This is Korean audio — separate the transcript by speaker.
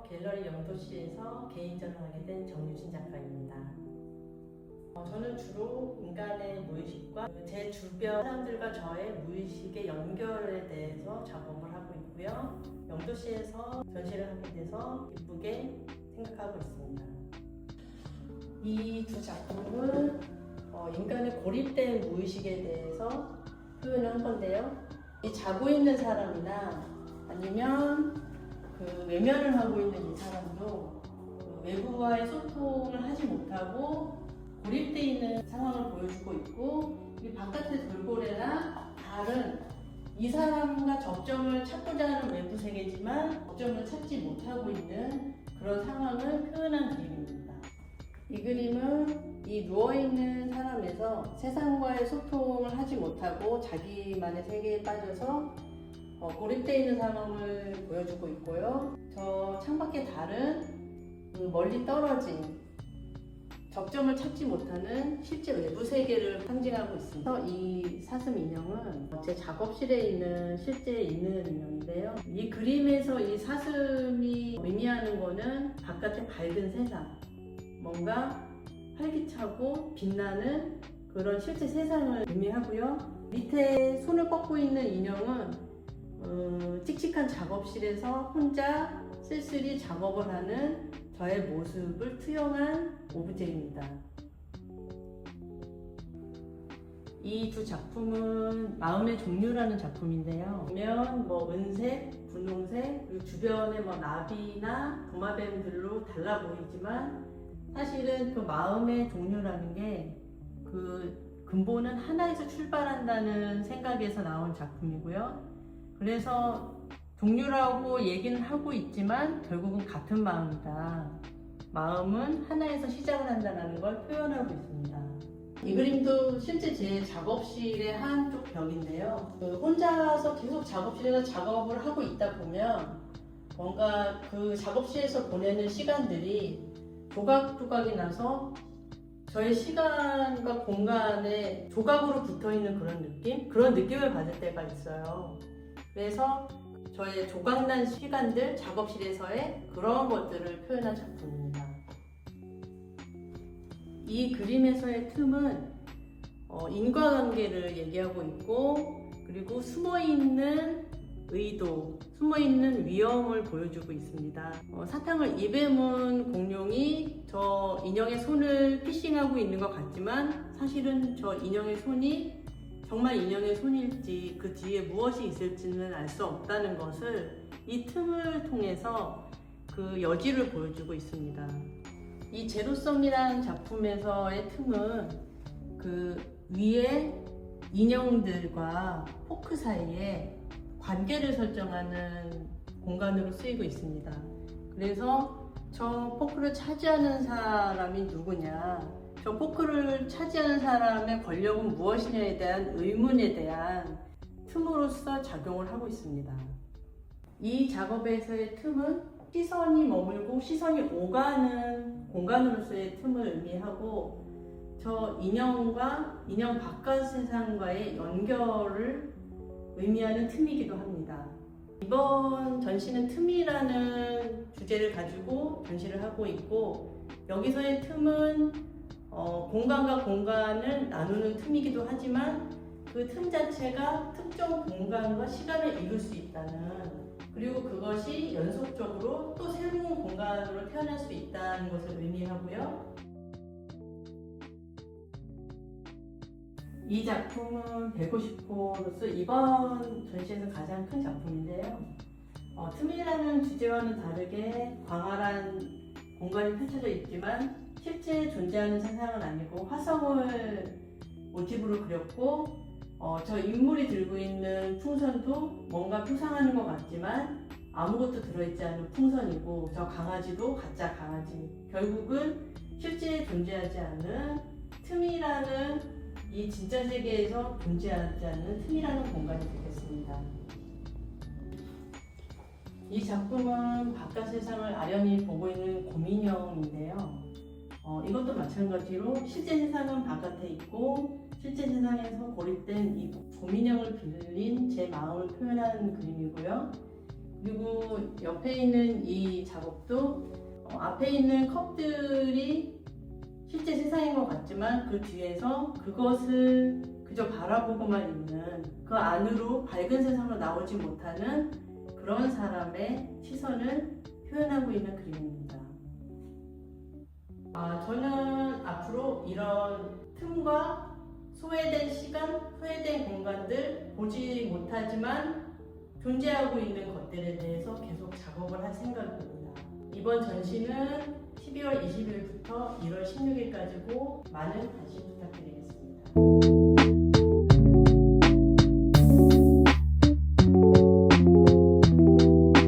Speaker 1: 갤러리 영도시에서 개인전을 하게 된 정유진 작가입니다. 어, 저는 주로 인간의 무의식과 제 주변 사람들과 저의 무의식의 연결에 대해서 작업을 하고 있고요. 영도시에서 전시를 하게 돼서 기쁘게 생각하고 있습니다. 이 두 작품은 어, 인간의 고립된 무의식에 대해서 표현을 한 건데요. 이 자고 있는 사람이나 아니면 그 외면을 하고 있는 이 사람도 그 외부와의 소통을 하지 못하고 고립되어 있는 상황을 보여주고 있고 이 바깥의 돌고래나 다른 이 사람과 접점을 찾고자 하는 외부 세계지만 접점을 찾지 못하고 있는 그런 상황을 표현한 그림입니다. 이 그림은 이 누워있는 사람에서 세상과의 소통을 하지 못하고 자기만의 세계에 빠져서 어, 고립되어 있는 상황을 보여주고 있고요. 저 창밖의 달은 그 멀리 떨어진 접점을 찾지 못하는 실제 외부 세계를 상징하고 있습니다. 이 사슴 인형은 제 작업실에 있는 실제 있는 인형인데요. 이 그림에서 이 사슴이 의미하는 거는 바깥의 밝은 세상, 뭔가 활기차고 빛나는 그런 실제 세상을 의미하고요. 밑에 손을 뻗고 있는 인형은 어, 칙칙한 작업실에서 혼자 쓸쓸히 작업을 하는 저의 모습을 투영한 오브제입니다. 이 두 작품은 마음의 종류라는 작품인데요. 보면 뭐 은색, 분홍색, 그리고 주변에 뭐 나비나 도마뱀들로 달라 보이지만 사실은 그 마음의 종류라는 게 그 근본은 하나에서 출발한다는 생각에서 나온 작품이고요. 그래서 종류라고 얘기는 하고 있지만 결국은 같은 마음이다. 마음은 하나에서 시작을 한다는 걸 표현하고 있습니다. 이 그림도 실제 제 작업실의 한쪽 벽인데요. 그 혼자서 계속 작업실에서 작업을 하고 있다 보면 뭔가 그 작업실에서 보내는 시간들이 조각조각이 나서 저의 시간과 공간에 조각으로 붙어 있는 그런 느낌? 그런 느낌을 받을 때가 있어요. 그래서 저의 조각난 시간들, 작업실에서의 그런 것들을 표현한 작품입니다. 이 그림에서의 틈은 어, 인과관계를 얘기하고 있고, 그리고 숨어있는 의도, 숨어있는 위험을 보여주고 있습니다. 어, 사탕을 입에 문 공룡이 저 인형의 손을 피싱하고 있는 것 같지만 사실은 저 인형의 손이 정말 인형의 손일지 그 뒤에 무엇이 있을지는 알 수 없다는 것을 이 틈을 통해서 그 여지를 보여주고 있습니다. 이 제로섬이라는 작품에서의 틈은 그 위에 인형들과 포크 사이에 관계를 설정하는 공간으로 쓰이고 있습니다. 그래서 저 포크를 차지하는 사람이 누구냐, 저 포크를 차지하는 사람의 권력은 무엇이냐에 대한 의문에 대한 틈으로서 작용을 하고 있습니다. 이 작업에서의 틈은 시선이 머물고 시선이 오가는 공간으로서의 틈을 의미하고 저 인형과 인형 바깥 세상과의 연결을 의미하는 틈이기도 합니다. 이번 전시는 틈이라는 주제를 가지고 전시를 하고 있고 여기서의 틈은 어, 공간과 공간을 나누는 틈이기도 하지만 그 틈 자체가 특정 공간과 시간을 이룰 수 있다는 그리고 그것이 연속적으로 또 새로운 공간으로 태어날 수 있다는 것을 의미하고요. 이 작품은 150호로서 이번 전시에서 가장 큰 작품인데요. 어, 틈이라는 주제와는 다르게 광활한 공간이 펼쳐져 있지만 실제 존재하는 세상은 아니고 화성을 모티브로 그렸고 어, 저 인물이 들고 있는 풍선도 뭔가 표상하는 것 같지만 아무것도 들어있지 않은 풍선이고 저 강아지도 가짜 강아지 결국은 실제 존재하지 않은 틈이라는 이 진짜 세계에서 존재하지 않는 틈이라는 공간이 되겠습니다. 이 작품은 바깥 세상을 아련히 보고 있는 곰인형인데요. 어, 이것도 마찬가지로 실제 세상은 바깥에 있고 실제 세상에서 고립된 이 곰인형을 빌린 제 마음을 표현한 그림이고요. 그리고 옆에 있는 이 작업도 어, 앞에 있는 컵들이 실제 세상인 것 같지만 그 뒤에서 그것을 그저 바라보고만 있는 그 안으로 밝은 세상으로 나오지 못하는 그런 사람의 시선을 표현하고 있는 그림입니다. 아, 저는 앞으로 이런 틈과 소외된 시간, 소외된 공간들 보지 못하지만 존재하고 있는 것들에 대해서 계속 작업을 할 생각입니다. 이번 전시는 12월 20일부터 1월 16일까지고 많은 관심 부탁드리겠습니다.